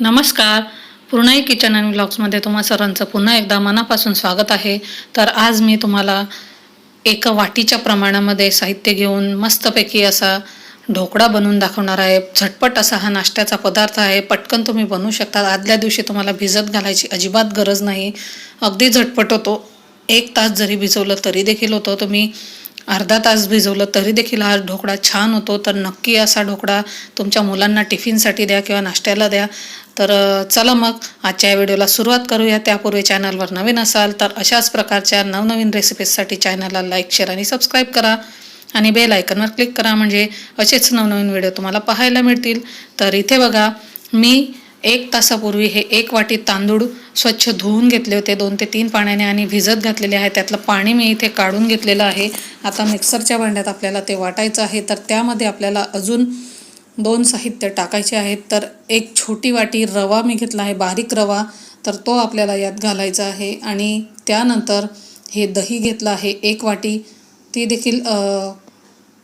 नमस्कार. Purnai kitchen and ब्लॉग्समध्ये तुम्हा सर्वांचं पुन्हा एकदा मनापासून स्वागत आहे. तर आज मी तुम्हाला एका वाटीच्या प्रमाणामध्ये साहित्य घेऊन मस्तपैकी असा ढोकळा बनवून दाखवणार आहे. झटपट असा हा नाश्त्याचा पदार्थ आहे. पटकन तुम्ही बनवू शकता. आदल्या दिवशी तुम्हाला भिजत घालायची अजिबात गरज नाही. अगदी झटपट होतो. एक तास जरी भिजवलं तरी देखील होतं. तुम्ही अर्धा तास भिजवलं तरी देखील हा ढोकळा छान होतो. तर नक्की असा ढोकळा तुमच्या मुलांना टिफिनसाठी द्या किंवा नाश्त्याला द्या. तर चला मग आजच्या या व्हिडिओला सुरुवात करूया. त्यापूर्वी चॅनलवर नवीन असाल तर अशाच प्रकारच्या नवनवीन रेसिपीजसाठी चॅनलला लाईक शेअर आणि सबस्क्राईब करा. आणि बेल आयकनवर क्लिक करा म्हणजे असेच नवनवीन व्हिडिओ तुम्हाला पाहायला मिळतील. तर इथे बघा मी एक तासापूर्वी हे एक वाटी तांदूळ स्वच्छ धुवून घेतले होते. दोन ते तीन पाण्याने आणि भिजत घातलेले आहे. त्यातलं पाणी मी इथे काढून घेतलेलं आहे. आता मिक्सरच्या भांड्यात आपल्याला ते वाटायचं आहे. तर त्यामध्ये आपल्याला अजून दोन साहित्य टाकायचे आहेत. तर एक छोटी वाटी रवा मी घेतला आहे बारीक रवा. तर तो आपल्याला यात घालायचा आहे. आणि त्यानंतर हे दही घेतलं आहे एक वाटी. ती देखील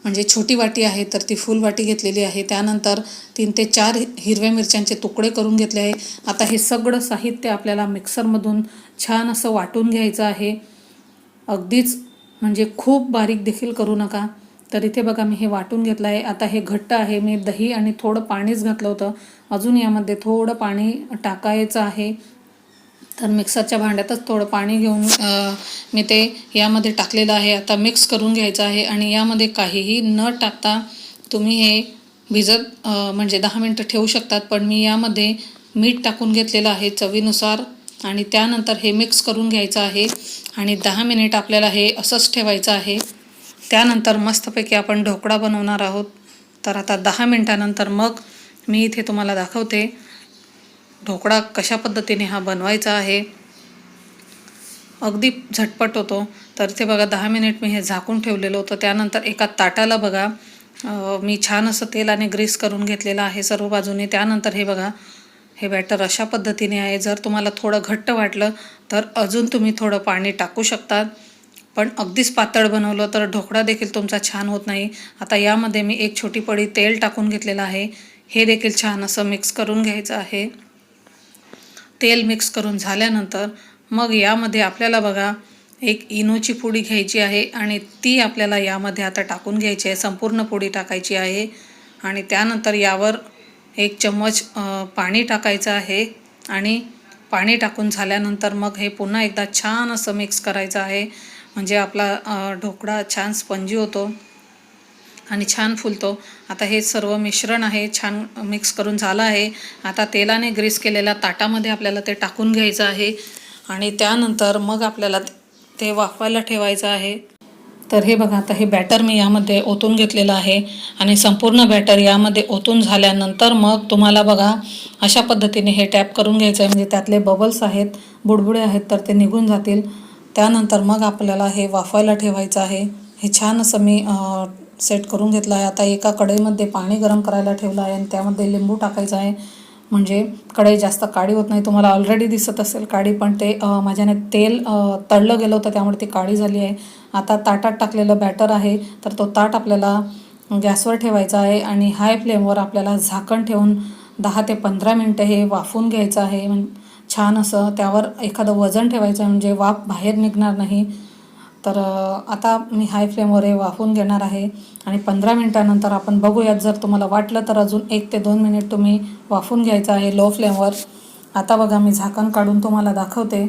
म्हणजे छोटी वाटी आहे तर ती फुल वाटी घेतलेली आहे. त्यानंतर तीन ते चार हिरव्या मिरच्यांचे तुकडे करून घेतले आहे. आता हे सगळं साहित्य आपल्याला मिक्सरमधून छान असं वाटून घ्यायचं आहे. अगदीच म्हणजे खूप बारीक देखील करू नका. तर इथे बघा मी हे वाटून घेतलं आहे आता हे घट्ट आहे. मी दही आणि थोडं पाणीच घातलं होतं. अजून यामध्ये थोडं पाणी टाकायचं आहे. तर मिक्सरच्या भांड्यातच थोडं पाणी घेऊन मी ते यामध्ये टाकलेलं आहे. आता मिक्स करून घ्यायचं आहे आणि यामध्ये काहीही न टाकता तुम्ही हे भिजत म्हणजे दहा मिनटं ठेवू शकतात. पण मी यामध्ये मीठ टाकून घेतलेलं आहे चवीनुसार आणि त्यानंतर हे मिक्स करून घ्यायचं आहे आणि दहा मिनिट आपल्याला हे असंच ठेवायचं आहे. त्यानंतर मस्तपैकी आपण ढोकळा बनवणार आहोत. तर आता दहा मिनटानंतर मग मी इथे तुम्हाला दाखवते ढोकळा कशा पद्धतीने हा बनवायचा आहे. अगदी झटपट होतो. तर ते बघा दहा मिनिट मी हे झाकून ठेवलेलं होतं. त्यानंतर एका ताटाला बघा मी छान असं तेलाने ग्रीस करून घेतलेलं आहे सर्व बाजूने. त्यानंतर हे बघा हे बॅटर अशा पद्धतीने आहे. जर तुम्हाला थोडं घट्ट वाटलं तर अजून तुम्ही थोडं पाणी टाकू शकतात पण अगदीच पातळ बनवलं तर ढोकळा देखील तुमचा छान होत नाही. आता यामध्ये मी एक छोटी पडी तेल टाकून घेतलेलं आहे. हे देखील छान असं मिक्स करून घ्यायचं आहे. तेल मिक्स करून झाल्यानंतर मग यामध्ये आपल्याला बघा एक इनोची पुडी घ्यायची आहे आणि ती आपल्याला यामध्ये आता टाकून घ्यायची आहे. संपूर्ण पुडी टाकायची आहे आणि त्यानंतर यावर एक चम्मच पाणी टाकायचं आहे आणि पाणी टाकून झाल्यानंतर मग हे पुन्हा एकदा छान असं मिक्स करायचं आहे. म्हणजे आपला ढोकळा छान स्पंजी होतो आणि छान फुलतो. आता हे सर्व मिश्रण आहे छान मिक्स करून झालं आहे. आता तेलाने ग्रीस केलेल्या ताटामध्ये आपल्याला ते टाकून घ्यायचं आहे आणि त्यानंतर मग आपल्याला ते वाफवायला ठेवायचं आहे. तर हे बघा आता हे बॅटर मी यामध्ये ओतून घेतलेलं आहे आणि संपूर्ण बॅटर यामध्ये ओतून झाल्यानंतर मग तुम्हाला बघा अशा पद्धतीने हे टॅप करून घ्यायचं आहे. म्हणजे त्यातले बबल्स आहेत बुडबुडे आहेत तर ते निघून जातील. त्यानंतर मग आपल्याला हे वाफवायला ठेवायचं आहे. हे छान असं मी सेट करून घेतलं आहे. आता एका कढईमध्ये पाणी गरम करायला ठेवलं आहे आणि त्यामध्ये लिंबू टाकायचं आहे. म्हणजे कढई जास्त काळी होत नाही. तुम्हाला ऑलरेडी दिसत असेल काळी पण ते माझ्याने तेल तळलं गेलं होतं त्यामुळे ती काळी झाली आहे. आता ताटात टाकलेलं बॅटर आहे. तर तो ताट आपल्याला गॅसवर ठेवायचा आहे आणि हाय फ्लेमवर आपल्याला झाकण ठेवून दहा ते पंधरा मिनटं हे वाफून घ्यायचं आहे. म्हण छान असं त्यावर एखादं वजन ठेवायचं आहे म्हणजे वाफ बाहेर निघणार नाही. तर आता मी हाय फ्लेमवर हे वाफून घेणार आहे आणि पंधरा मिनटानंतर आपण बघूयात जर तुम्हाला वाटलं तर अजून एक ते दोन मिनिट तुम्ही वाफवून घ्यायचं आहे लो फ्लेमवर आता बघा मी झाकण काढून तुम्हाला दाखवते.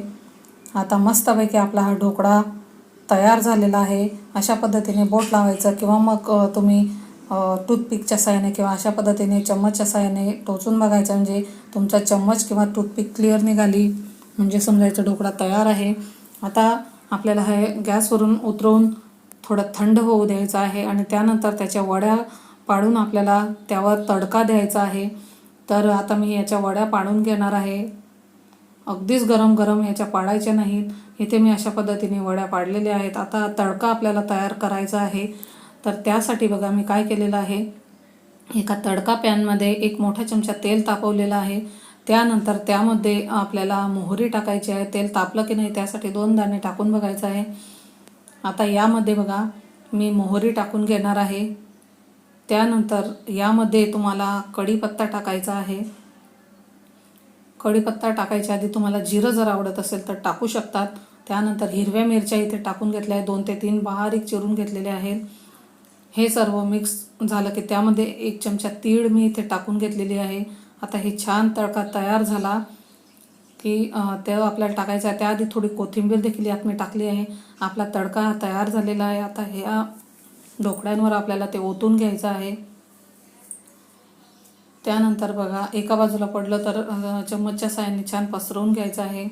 आता मस्तपैकी आपला हा ढोकळा तयार झालेला आहे. अशा पद्धतीने बोट लावायचं किंवा मग तुम्ही टूथपिकच्या साहाय्याने किंवा अशा पद्धतीने चम्मचच्या साहाय्याने टोचून बघायचं म्हणजे तुमचा चम्मच किंवा टूथपिक क्लिअर निघाली म्हणजे समजायचं ढोकळा तयार आहे आता आपल्याला हे गॅसवरून उतरवून थोडं थंड होऊ द्यायचं आहे आणि त्यानंतर त्याच्या वड्या पाडून आपल्याला त्यावर तडका द्यायचा आहे. तर आता मी याच्या वड्या पाडून घेणार आहे. अगदीच गरम गरम याच्या पाडायच्या नाहीत. इथे मी अशा पद्धतीने वड्या पाडलेल्या आहेत. आता तडका आपल्याला तयार करायचा आहे. तर त्यासाठी बघा मी काय केलेलं आहे? एका तडका पॅनमध्ये एक मोठा चमचा तेल तापवलेलं आहे. त्यानंतर त्यामध्ये आपल्याला मोहरी टाकायची आहे. तेल तापलं की नाही त्यासाठी दोन दाणे टाकून बघायचं आहे. आता यामध्ये बघा मी मोहरी टाकून घेणार आहे. त्यानंतर यामध्ये तुम्हाला कढीपत्ता टाकायचा आहे. कढीपत्ता टाकायच्या आधी तुम्हाला जिरं जर आवडत असेल तर टाकू शकतात. त्यानंतर हिरव्या मिरच्या इथे टाकून घेतल्या आहेत. दोन ते तीन बारीक चिरून घेतलेले आहेत. हे सर्व मिक्स झालं की त्यामध्ये एक चमचा तीळ मी इथे टाकून घेतलेली आहे. आता हे छान तडका तयार झाला की अं, तेव्हा आपल्याला टाकायचं आहे. त्याआधी थोडी कोथिंबीर देखील यात मी टाकली आहे. आपला तडका तयार झालेला आहे. आता ह्या ढोकळ्यांवर आपल्याला ते ओतून घ्यायचं आहे. त्यानंतर बघा एका बाजूला पडलं तर चम्मचच्या साहाय्याने छान पसरवून घ्यायचं आहे.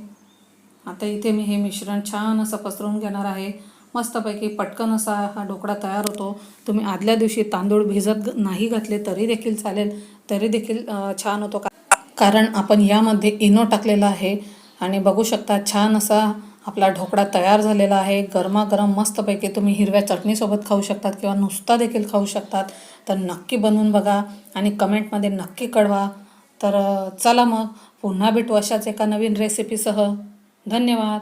आता इथे मी हे मिश्रण छान असं पसरवून घेणार आहे. मस्तपैकी पटकन असा हा ढोकळा तयार होतो. तुम्ही आदल्या दिवशी तांदूळ भिजत नाही घातले तरी देखील चालेल तरी देखील छान होतो. कारण आपण यामध्ये इनो टाकलेला आहे आणि बघू शकता छान असा आपला ढोकळा तयार झालेला आहे. गरमागरम मस्तपैकी तुम्ही हिरव्या चटणीसोबत खाऊ शकतात किंवा नुसता देखील खाऊ शकतात. तर नक्की बनवून बघा आणि कमेंटमध्ये नक्की कळवा. तर चला मग पुन्हा भेटू अशाच एका नवीन रेसिपीसह धन्यवाद.